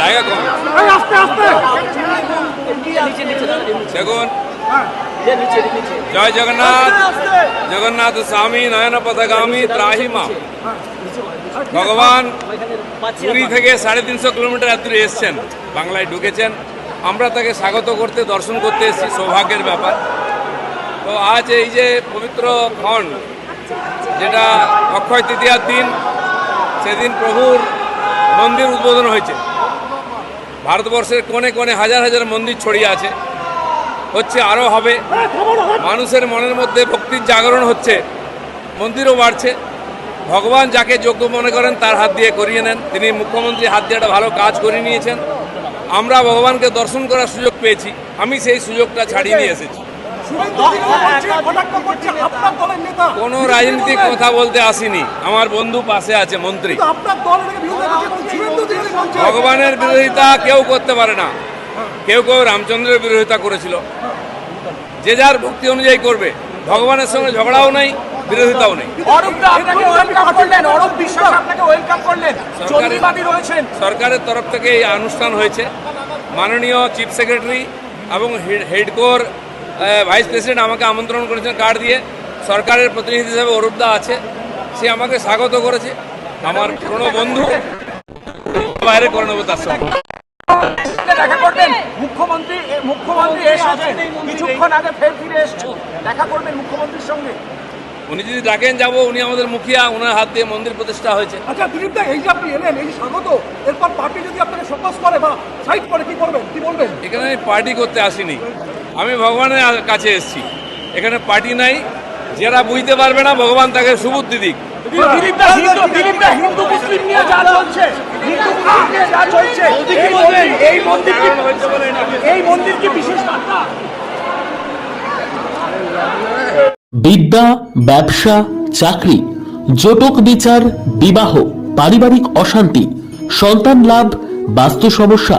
জায়গা কম। দেখুন। হ্যাঁ। জয় জগন্নাথ। জগন্নাথ স্বামী নয়ন পথগামী ত্রাহিমা। ভগবান পুরী থেকে সাড়ে তিনশো কিলোমিটার দূরে এসছেন বাংলায় ঢুকেছেন। আমরা তাকে স্বাগত করতে দর্শন করতে এসেছি সৌভাগ্যের ব্যাপার। তো আজ এই যে পবিত্র ক্ষণ যেটা অক্ষয় তৃতীয়ার দিন সেদিন প্রভুর মন্দির উদ্বোধন হয়েছে। ভারতবর্ষের কোণে কোণে হাজার হাজার মন্দির ছড়িয়ে আছে। হচ্ছে আরও হবে। মানুষের মনের মধ্যে ভক্তির জাগরণ হচ্ছে। মন্দিরও বাড়ছে। ভগবান যাকে যোগ্য মনে করেন তার হাত দিয়ে করিয়ে নেন। তিনি মুখ্যমন্ত্রী হাত দিয়ে একটা ভালো কাজ করে নিয়েছেন। আমরা ভগবানকে দর্শন করার সুযোগ পেয়েছি। আমি সেই সুযোগটা ছাড়িয়ে নিয়ে এসেছি। কোনো রাজনৈতিক কথা বলতে আসিনি। আমার বন্ধু পাশে আছে, মন্ত্রী। ভগবানের বিরোধিতা কেউ করতে পারে না। কেউ কেউ রামচন্দ্রের বিরোধিতা করেছিল। যে যার ভক্তি অনুযায়ী করবে। ভগবানের সঙ্গে ঝগড়াও নেই, বিরোধিতাও নেই। সরকারের তরফ থেকে এই অনুষ্ঠান হয়েছে। মাননীয় চিফ সেক্রেটারি এবং হেডকোর ভাইস প্রেসিডেন্ট আমাকে আমন্ত্রণ করেছেন কার্ড দিয়ে। সরকারের প্রতিনিধি হিসেবে অরূপদা আছে। সে আমাকে স্বাগত করেছে। আমার পুরনো বন্ধু। বাইরে করে নেব তার সঙ্গে। দেখা করবেন। মুখ্যমন্ত্রী মুখ্যমন্ত্রী এসেছেন কিছুক্ষণ আগে ফের ফিরে এসছেন। দেখা করবেন মুখ্যমন্ত্রীর সঙ্গে। উনি যদি ডাকেন যাব। উনি আমাদের মুখিয়া। ওনার হাত দিয়ে মন্দির প্রতিষ্ঠা হয়েছে। আচ্ছা দিলীপ দা এই যে আপনি এলেন এই স্বাগত। এরপর পার্টি যদি আপনাকে সপোজ করে বা সাইড করে কি করবেন কি বলবেন? এখানে আমি পার্টি করতে আসিনি। আমি ভগবানের কাছে এসেছি। এখানে পার্টি নাই। যারা বুঝতে পারবে না ভগবান তাকে সুবুদ্ধি দিক। বিদ্যা ব্যবসা চাকরি জটক বিচার বিবাহ পারিবারিক অশান্তি সন্তান লাভ বাস্তু সমস্যা